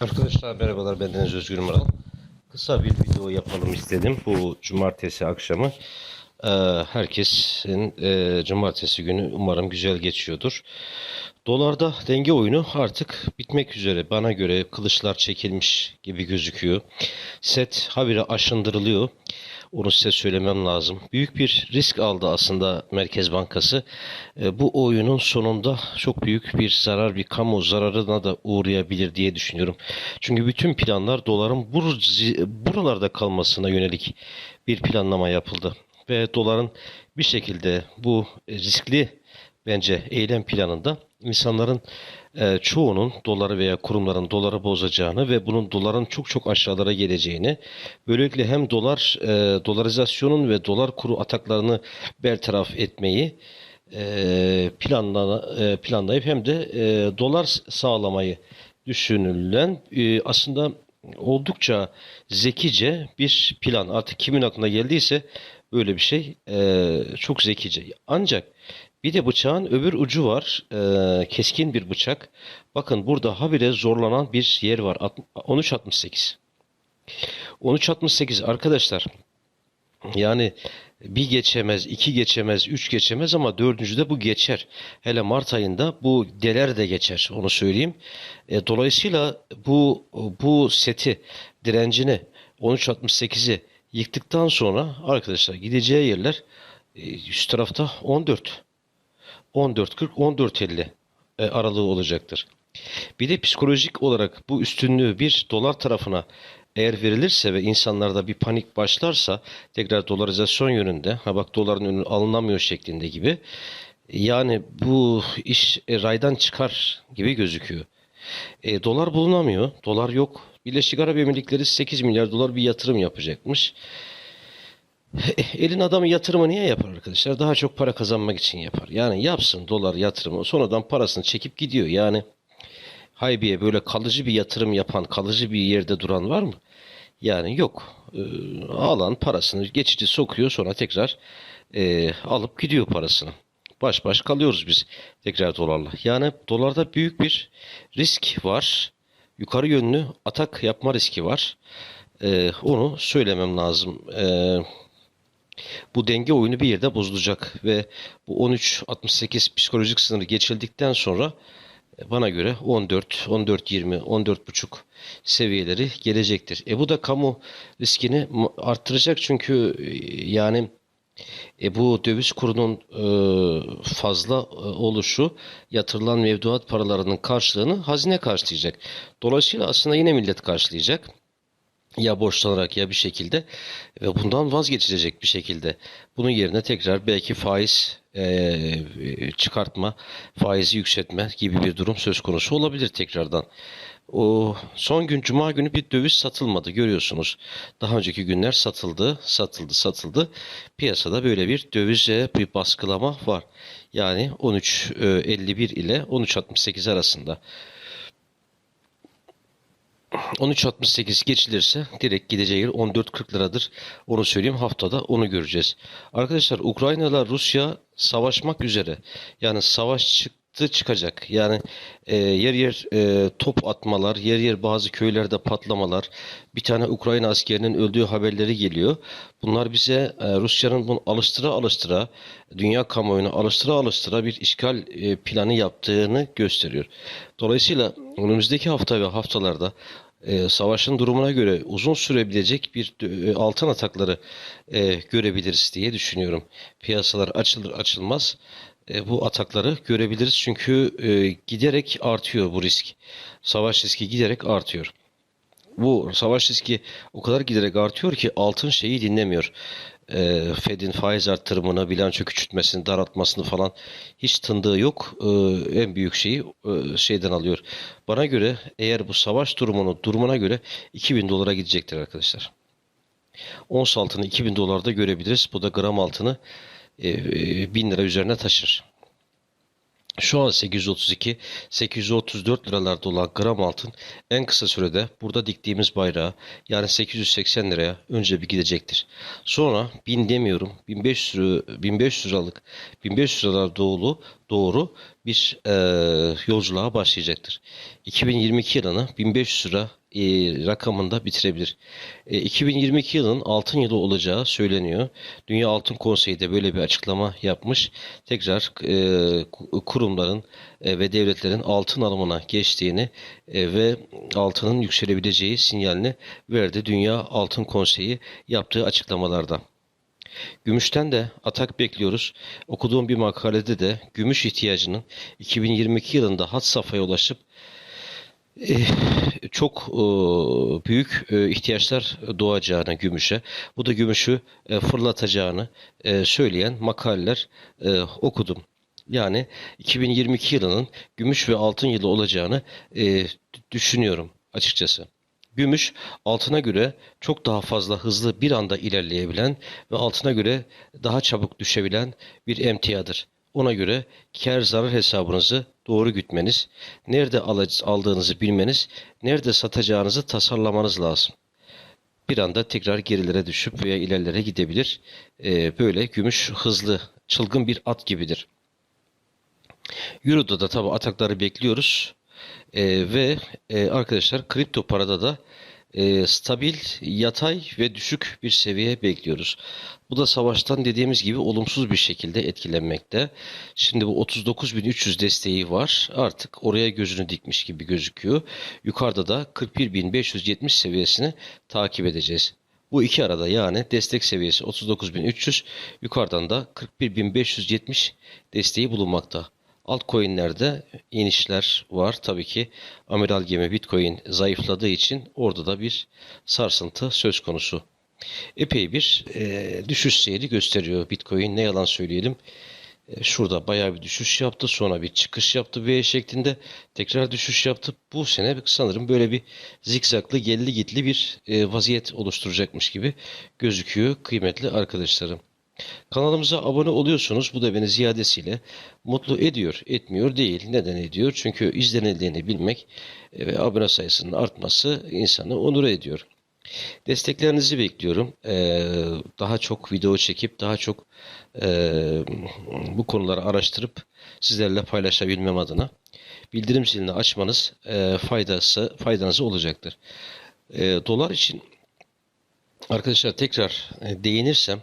Arkadaşlar merhabalar bendeniz Özgür Mural. Kısa bir video yapalım istedim bu cumartesi akşamı. Ee, herkesin e, cumartesi günü umarım güzel geçiyordur. Dolarda denge oyunu artık bitmek üzere. Bana göre kılıçlar çekilmiş gibi gözüküyor. Set habire aşındırılıyor. Onu size söylemem lazım. Büyük bir risk aldı aslında Merkez Bankası. E, bu oyunun sonunda çok büyük bir zarar, bir kamu zararına da uğrayabilir diye düşünüyorum. Çünkü bütün planlar doların bur- buralarda kalmasına yönelik bir planlama yapıldı. Ve doların bir şekilde bu riskli bence eylem planında insanların e, çoğunun doları veya kurumların doları bozacağını ve bunun doların çok çok aşağılara geleceğini böylelikle hem dolar e, dolarizasyonun ve dolar kuru ataklarını bertaraf etmeyi e, planla, e, planlayıp hem de e, dolar sağlamayı düşünülen e, aslında oldukça zekice bir plan. Artık kimin aklına geldiyse böyle bir şey e, çok zekice. Ancak bir de bıçağın öbür ucu var. E, keskin bir bıçak. Bakın burada habire zorlanan bir yer var. Alt- 13.68. 13.68 arkadaşlar. Yani bir geçemez, iki geçemez, üç geçemez ama dördüncüde bu geçer. Hele Mart ayında bu deler de geçer. Onu söyleyeyim. E, dolayısıyla bu bu seti direncini 13.68'i yıktıktan sonra arkadaşlar gideceği yerler e, üst tarafta 14. 14.40, 14.50 e, aralığı olacaktır. Bir de psikolojik olarak bu üstünlüğü bir dolar tarafına eğer verilirse ve insanlarda bir panik başlarsa tekrar dolarizasyon yönünde ha bak doların önü alınamıyor şeklinde gibi yani bu iş e, raydan çıkar gibi gözüküyor. E, dolar bulunamıyor. Dolar yok. Birleşik Arap Emirlikleri 8 milyar dolar bir yatırım yapacakmış. Elin adamı yatırımı niye yapar arkadaşlar? Daha çok para kazanmak için yapar. Yani yapsın dolar yatırımı sonradan parasını çekip gidiyor. Yani Haybiye böyle kalıcı bir yatırım yapan, kalıcı bir yerde duran var mı? Yani yok. Ee, alan parasını geçici sokuyor sonra tekrar e, alıp gidiyor parasını. Baş baş kalıyoruz biz tekrar dolarla. Yani dolarda büyük bir risk var. Yukarı yönlü atak yapma riski var. Ee, onu söylemem lazım. Ee, bu denge oyunu bir yerde bozulacak ve bu 13-68 psikolojik sınırı geçildikten sonra e, bana göre 14, 14, 20, 14 buçuk seviyeleri gelecektir. E bu da kamu riskini arttıracak çünkü e, yani e bu döviz kurunun e, fazla oluşu yatırılan mevduat paralarının karşılığını hazine karşılayacak. Dolayısıyla aslında yine millet karşılayacak ya borçlanarak ya bir şekilde ve bundan vazgeçilecek bir şekilde. Bunun yerine tekrar belki faiz eee, çıkartma, faizi yükseltme gibi bir durum söz konusu olabilir tekrardan. O son gün Cuma günü bir döviz satılmadı görüyorsunuz. Daha önceki günler satıldı, satıldı, satıldı. Piyasada böyle bir dövize bir baskılama var. Yani 13.51 ile 13.68 arasında. 13.68 geçilirse direkt gideceği yer 14.40 liradır. Onu söyleyeyim haftada onu göreceğiz. Arkadaşlar Ukrayna ile Rusya savaşmak üzere. Yani savaş çıktı çıkacak. Yani e, yer yer e, top atmalar, yer yer bazı köylerde patlamalar. Bir tane Ukrayna askerinin öldüğü haberleri geliyor. Bunlar bize e, Rusya'nın bunu alıştıra alıştıra, dünya kamuoyuna alıştıra alıştıra bir işgal e, planı yaptığını gösteriyor. Dolayısıyla önümüzdeki hafta ve haftalarda e, savaşın durumuna göre uzun sürebilecek bir e, altın atakları e, görebiliriz diye düşünüyorum. Piyasalar açılır açılmaz e, bu atakları görebiliriz çünkü e, giderek artıyor bu risk. Savaş riski giderek artıyor. Bu savaş riski o kadar giderek artıyor ki altın şeyi dinlemiyor. Ee, Fed'in faiz arttırımını, bilanço küçültmesini, daraltmasını falan hiç tındığı yok. Ee, en büyük şeyi e, şeyden alıyor. Bana göre eğer bu savaş durumunu durumuna göre 2000 dolara gidecektir arkadaşlar. Ons altını 2000 dolarda görebiliriz. Bu da gram altını e, e, 1000 lira üzerine taşır. Şu an 832, 834 liralarda olan gram altın en kısa sürede burada diktiğimiz bayrağı yani 880 liraya önce bir gidecektir. Sonra 1000 demiyorum 1500 lira- 1500 liralık 1500 liralar doğulu doğru bir e, yolculuğa başlayacaktır. 2022 yılını 1500 lira e, rakamında bitirebilir. E, 2022 yılının altın yılı olacağı söyleniyor. Dünya Altın Konseyi de böyle bir açıklama yapmış. Tekrar e, ku- kurumların e, ve devletlerin altın alımına geçtiğini e, ve altının yükselebileceği sinyalini verdi Dünya Altın Konseyi yaptığı açıklamalarda. Gümüşten de atak bekliyoruz. Okuduğum bir makalede de gümüş ihtiyacının 2022 yılında had safhaya ulaşıp eh, çok büyük e, ihtiyaçlar doğacağını gümüşe, bu da gümüşü e, fırlatacağını e, söyleyen makaleler okudum. Yani 2022 yılının gümüş ve altın yılı olacağını düşünüyorum açıkçası. Gümüş altına göre çok daha fazla hızlı bir anda ilerleyebilen ve altına göre daha çabuk düşebilen bir emtiadır. Ona göre kar zarar hesabınızı doğru gütmeniz, nerede aldığınızı bilmeniz, nerede satacağınızı tasarlamanız lazım. Bir anda tekrar gerilere düşüp veya ilerlere gidebilir. Ee, böyle gümüş hızlı, çılgın bir at gibidir. Euro'da da tabi atakları bekliyoruz. Ee, ve e, arkadaşlar kripto parada da e, stabil, yatay ve düşük bir seviye bekliyoruz. Bu da savaştan dediğimiz gibi olumsuz bir şekilde etkilenmekte. Şimdi bu 39.300 desteği var. Artık oraya gözünü dikmiş gibi gözüküyor. Yukarıda da 41.570 seviyesini takip edeceğiz. Bu iki arada yani destek seviyesi 39.300, yukarıdan da 41.570 desteği bulunmakta. Altcoin'lerde inişler var. Tabii ki amiral gemi Bitcoin zayıfladığı için orada da bir sarsıntı söz konusu. Epey bir e, düşüş seyri gösteriyor Bitcoin. Ne yalan söyleyelim. E, şurada bayağı bir düşüş yaptı. Sonra bir çıkış yaptı V şeklinde. Tekrar düşüş yaptı. Bu sene sanırım böyle bir zikzaklı gelli gitli bir e, vaziyet oluşturacakmış gibi gözüküyor kıymetli arkadaşlarım. Kanalımıza abone oluyorsunuz. Bu da beni ziyadesiyle mutlu ediyor. Etmiyor değil. Neden ediyor? Çünkü izlenildiğini bilmek e, ve abone sayısının artması insanı onur ediyor. Desteklerinizi bekliyorum. Ee, daha çok video çekip daha çok e, bu konuları araştırıp sizlerle paylaşabilmem adına bildirim zilini açmanız e, faydası faydanıza olacaktır. E, dolar için arkadaşlar tekrar e, değinirsem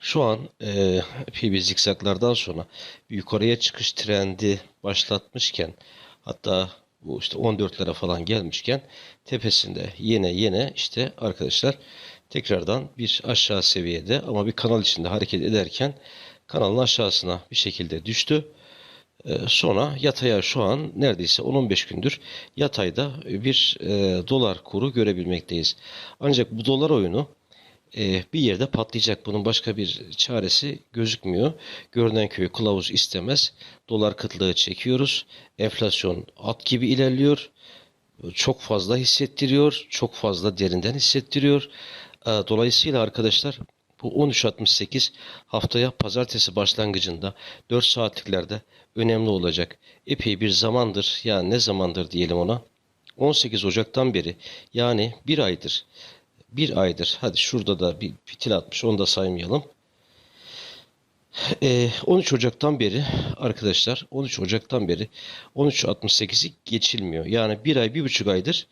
şu an e, epey bir zikzaklardan sonra yukarıya çıkış trendi başlatmışken hatta bu işte 14'lere falan gelmişken tepesinde yine yine işte arkadaşlar tekrardan bir aşağı seviyede ama bir kanal içinde hareket ederken kanalın aşağısına bir şekilde düştü. E, Sonra yataya şu an neredeyse 10-15 gündür yatayda bir e, dolar kuru görebilmekteyiz. Ancak bu dolar oyunu bir yerde patlayacak. Bunun başka bir çaresi gözükmüyor. Görünen köy kılavuz istemez. Dolar kıtlığı çekiyoruz. Enflasyon at gibi ilerliyor. Çok fazla hissettiriyor. Çok fazla derinden hissettiriyor. E, Dolayısıyla arkadaşlar bu 13.68 haftaya pazartesi başlangıcında 4 saatliklerde önemli olacak. Epey bir zamandır yani ne zamandır diyelim ona 18 Ocak'tan beri yani bir aydır bir aydır hadi şurada da bir fitil atmış onu da saymayalım. Ee, 13 Ocak'tan beri arkadaşlar 13 Ocak'tan beri 13.68'i geçilmiyor. Yani bir ay bir buçuk aydır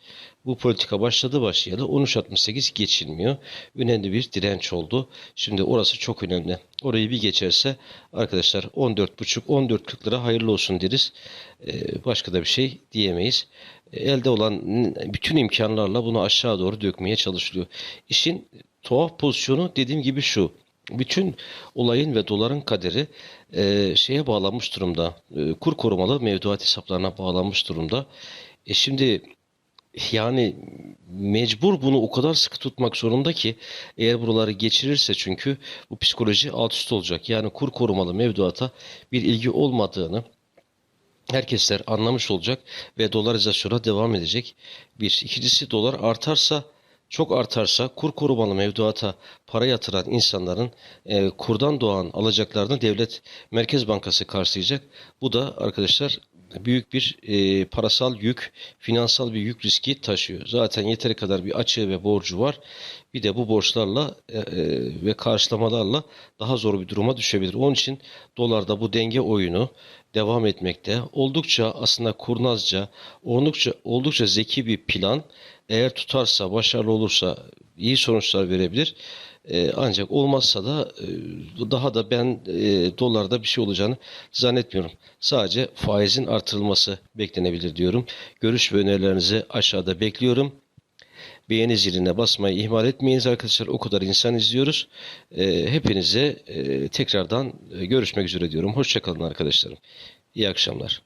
bu politika başladı başlayalı 13.68 geçilmiyor. Önemli bir direnç oldu. Şimdi orası çok önemli. Orayı bir geçerse arkadaşlar 14.5 14.40 lira hayırlı olsun deriz. Ee, başka da bir şey diyemeyiz. Elde olan bütün imkanlarla bunu aşağı doğru dökmeye çalışılıyor. İşin tuhaf pozisyonu dediğim gibi şu. Bütün olayın ve doların kaderi e, şeye bağlanmış durumda. E, kur korumalı mevduat hesaplarına bağlanmış durumda. E şimdi yani mecbur bunu o kadar sıkı tutmak zorunda ki eğer buraları geçirirse çünkü bu psikoloji alt üst olacak. Yani kur korumalı mevduata bir ilgi olmadığını herkesler anlamış olacak ve dolarizasyona devam edecek. Bir. İkincisi dolar artarsa çok artarsa kur korumalı mevduata para yatıran insanların e, kurdan doğan alacaklarını devlet Merkez Bankası karşılayacak. Bu da arkadaşlar büyük bir e, parasal yük, finansal bir yük riski taşıyor. Zaten yeteri kadar bir açığı ve borcu var. Bir de bu borçlarla e, e, ve karşılamalarla daha zor bir duruma düşebilir. Onun için dolarda bu denge oyunu devam etmekte. Oldukça aslında kurnazca, oldukça oldukça zeki bir plan. Eğer tutarsa, başarılı olursa iyi sonuçlar verebilir. E, ancak olmazsa da e, daha da ben e, dolarda bir şey olacağını zannetmiyorum. Sadece faizin artırılması beklenebilir diyorum. Görüş ve önerilerinizi aşağıda bekliyorum. Beğeni ziline basmayı ihmal etmeyiniz arkadaşlar. O kadar insan izliyoruz. E, hepinize e, tekrardan görüşmek üzere diyorum. Hoşçakalın arkadaşlarım. İyi akşamlar.